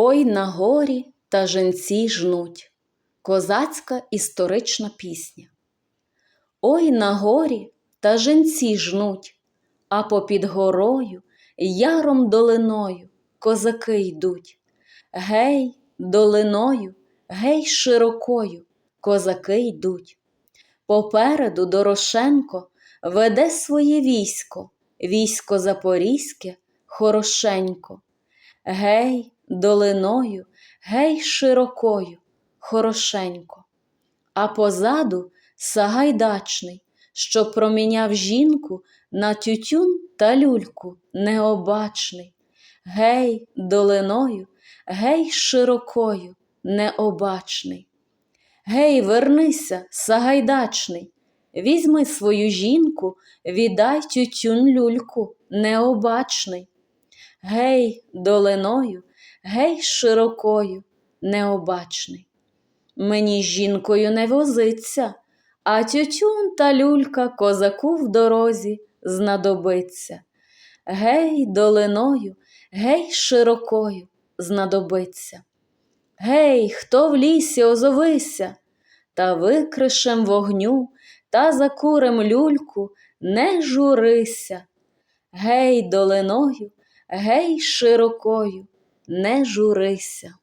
Ой на горі та женці жнуть. Козацька історична пісня. Ой на горі та женці жнуть, а попід горою, яром долиною козаки йдуть. Гей, долиною, гей, широкою, козаки йдуть. Попереду Дорошенко веде своє військо, військо Запорізьке, хорошенько. Гей, долиною, гей, широкою, хорошенько. А позаду Сагайдачний, що проміняв жінку на тютюн та люльку необачний. Гей, долиною, гей, широкою, необачний. Гей, вернися, Сагайдачний, візьми свою жінку, віддай тютюн люльку, необачний. Гей, долиною, гей, широкою, необачний. Мені жінкою не возиться, а тютюн та люлька козаку в дорозі знадобиться. Гей, долиною, гей, широкою, знадобиться. Гей, хто в лісі озовися, та викришем вогню, та закурем люльку, не журися. Гей, долиною, гей, широкою, не журися.